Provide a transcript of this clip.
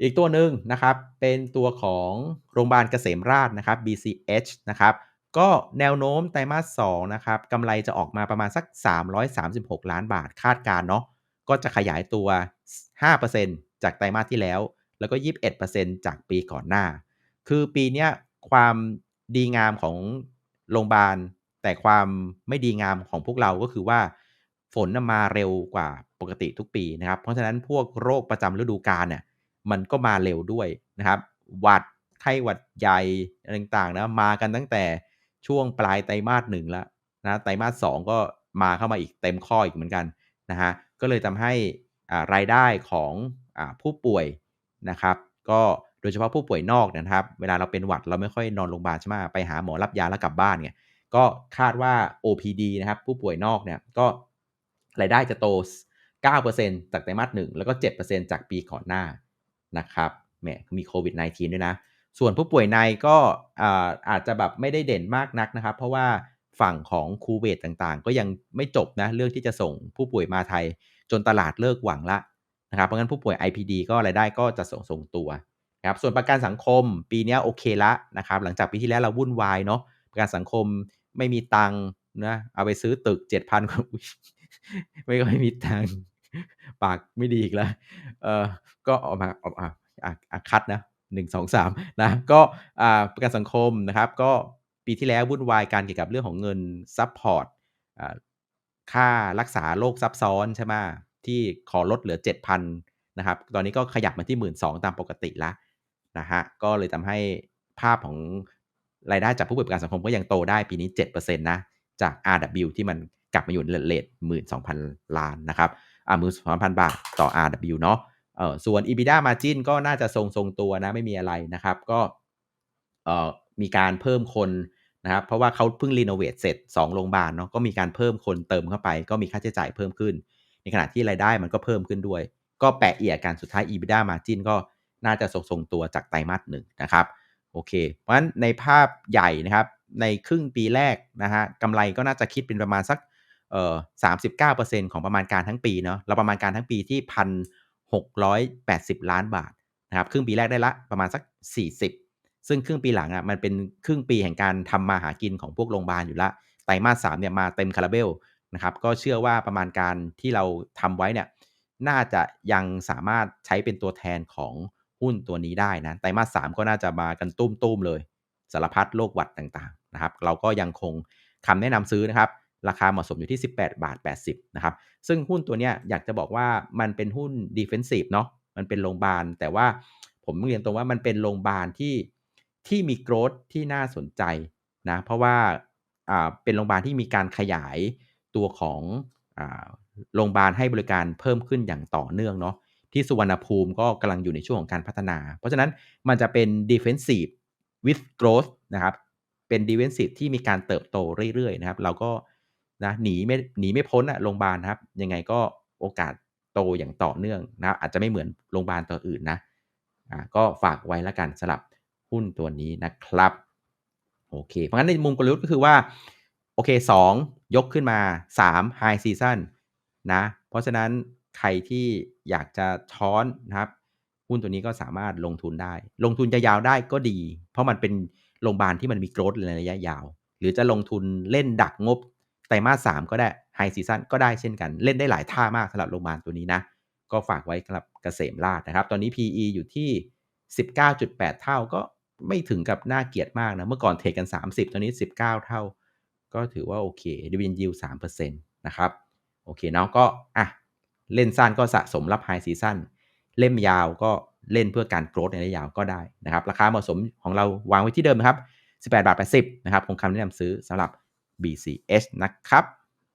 อีกตัวหนึ่งนะครับเป็นตัวของโรงพยาบาลเกษมราษฎร์นะครับ BCH นะครับก็แนวโน้มไตรมาส2นะครับกำไรจะออกมาประมาณสัก 336 ล้านบาทคาดการเนาะก็จะขยายตัว 5%จากไตรมาสที่แล้ว แล้วก็ 21%จากปีก่อนหน้า คือปีนี้ความดีงามของโรงพยาบาล แต่ความไม่ดีงามของพวกเราก็คือว่า ฝนมาเร็วกว่าปกติทุกปีนะครับ เพราะฉะนั้นพวกโรคประจำฤดูกาลเนี่ย มันก็มาเร็วด้วยนะครับหวัดไข้หวัดใหญ่อะไรต่างๆนะมากันตั้งแต่ช่วงปลายไตรมาสหนึ่งแล้วนะไตรมาสสก็มาเข้ามาอีกเต็มข้ออีกเหมือนกันนะฮะก็เลยทำให้รายได้ของอผู้ป่วยนะครับ ก็โดยเฉพาะผู้ป่วยนอกนะครับ เวลาเราเป็นหวัดเราไม่ค่อยนอนโรงพยาบาลใช่ไหมไปหาหมอรับยาแล้วกลับบ้านเนี่ยก็คาดว่า OPD นะครับ ผู้ป่วยนอกเนี่ยก็รายได้จะโต 9%จากไตรมาสหนึ่งแล้วก็ 7%จากปีก่อนหน้า นะครับแหมมีโควิด -19 ด้วยนะ ส่วนผู้ป่วยในก็อาจจะแบบไม่ได้เด่นมากนักนะครับ เพราะว่าฝั่งของคูเวตต่างๆ ก็ยังไม่จบนะเรื่องที่จะส่งผู้ป่วยมาไทยจนตลาดเลิกหวังละนะครับ เพราะงั้นผู้ป่วย IPD ก็รายได้ก็จะส่งส่งตัวนะครับส่วนประกันสังคมปีนี้โอเคละนะครับ หลังจากปีที่แล้วเราวุ่นวายเนาะประกันสังคมไม่มีตังนะเอาไปซื้อตึก 7,000กว่าไม่ค่อยมีตัง ปากไม่ดีอีกแล้ว เออก็ออกมาออกมาอะคัดนะหนึ่งสองสามนะ ก็อ่าประกันสังคมนะครับ ก็ปีที่แล้ววุ่นวายการเกี่ยวกับเรื่องของเงินซัพพอร์ตค่ารักษาโรคซับซ้อนใช่ไหมที่ขอลดเหลือ 7,000นะครับ ตอนนี้ก็ขยับมาที่ 12,000ตามปกติแล้วนะฮะ ก็เลยทำให้ภาพของรายได้จากผู้ประกอบการสังคมก็ยังโตได้ปีนี้ 7%นะ จาก RW ที่มันกลับมาอยู่เลทหมื่นสองพันล้านนะครับ อ่าหมื่นสองพันบาทต่อ RW เนาะเออส่วน EBITDA margin ก็น่าจะทรงทรงตัวนะไม่มีอะไรนะครับ ก็เออมีการเพิ่มคนนะครับเพราะว่าเขาเพิ่งรีโนเวทเสร็จ2โรงพยาบาลเนาะก็มีการเพิ่มคนเติมเข้าไป ก็มีค่าใช้จ่ายเพิ่มขึ้น ในขณะที่รายได้มันก็เพิ่มขึ้นด้วย ก็แปะเอียดกันสุดท้าย EBITDA margin ก็น่าจะทรงทรงตัวจากไตรมาสหนึ่งนะครับโอเค เพราะฉะนั้นในภาพใหญ่นะครับในครึ่งปีแรกนะฮะกำไรก็น่าจะคิดเป็นประมาณสัก เอ่อสามสิบเก้าเปอร์เซ็นของประมาณการทั้งปีเนาะเราประมาณการทั้งปีที่พันหกร้อยแปดสิบล้านบาทนะครับครึ่งปีแรกได้ละประมาณสักสี่สิบซึ่งครึ่งปีหลังอะ่ะมันเป็นครึ่งปีแห่งการทำมาหากินของพวกโรงพยาบาลอยู่ละไตรมาสสามเนี่ยมาเต็มคาราเบลนะครับก็เชื่อว่าประมาณการที่เราทำไว้เนี่ยน่าจะยังสามารถใช้เป็นตัวแทนของหุ้นตัวนี้ได้นะไตรมาสสามก็น่าจะมากันตุ้มๆเลยสารพัดโรคหวัดต่างๆนะครับ เราก็ยังคงคำแนะนำซื้อนะครับ ราคาเหมาะสมอยู่ที่ 18 บาท 80 นะครับ ซึ่งหุ้นตัวนี้อยากจะบอกว่ามันเป็นหุ้น defensive เนาะ มันเป็นโรงพยาบาล แต่ว่าผมเรียนตรงว่ามันเป็นโรงพยาบาลที่ที่มีโกรธที่น่าสนใจนะ เพราะว่าอ่าเป็นโรงพยาบาลที่มีการขยายตัวของอ่าโรงพยาบาลให้บริการเพิ่มขึ้นอย่างต่อเนื่องเนาะ ที่สุวรรณภูมิก็กำลังอยู่ในช่วงของการพัฒนา เพราะฉะนั้นมันจะเป็น defensive with growth นะครับ เป็น defensive ที่มีการเติบโตเรื่อยๆนะครับ เราก็ นะหนีไม่หนีไม่พ้นอะโรงพยาบาลครับ ยังไงก็โอกาสโตอย่างต่อเนื่องนะอาจจะไม่เหมือนโรงพยาบาลตัวอื่นนะอ่าก็ฝากไว้แล้วกันสำหรับหุ้นตัวนี้นะครับโอเค เพราะงั้นในมุมกลยุทธ์ก็คือว่าโอเค 2 ยกขึ้นมา 3 High Season นะเพราะฉะนั้นใครที่อยากจะช้อนนะครับหุ้นตัวนี้ก็สามารถลงทุนได้ ลงทุนจะยาวได้ก็ดี เพราะมันเป็นโรงพยาบาลที่มันมีโกรธในระยะยาว หรือจะลงทุนเล่นดักงบ ตรมาสสามก็ได้ไฮซีซันก็ได้เช่นกันเล่นได้หลายท่ามากสำหรับโรงพยาบาลตัวนี้นะ ก็ฝากไว้สำหรับเกษมราชนะครับ ตอนนี้ PE อยู่ที่ 19.8 เท่าก็ไม่ถึงกับน่าเกียดมากนะ เมื่อก่อนเทรดกัน 30 ตอนนี้ 19 เท่า ก็ถือว่าโอเคดิวินยิว3%นะครับ โอเคเนาะก็อะเล่นสั้นก็สะสมรับไฮซีซันเล่มยาวก็เล่นเพื่อการโกรธในระยะยาวก็ได้นะครับ ราคาเหมาะสมของเราวางไว้ที่เดิมนะครับ 18 บาท 80 นะครับคงคำแนะนำซื้อสำหรับ BCS นะครับ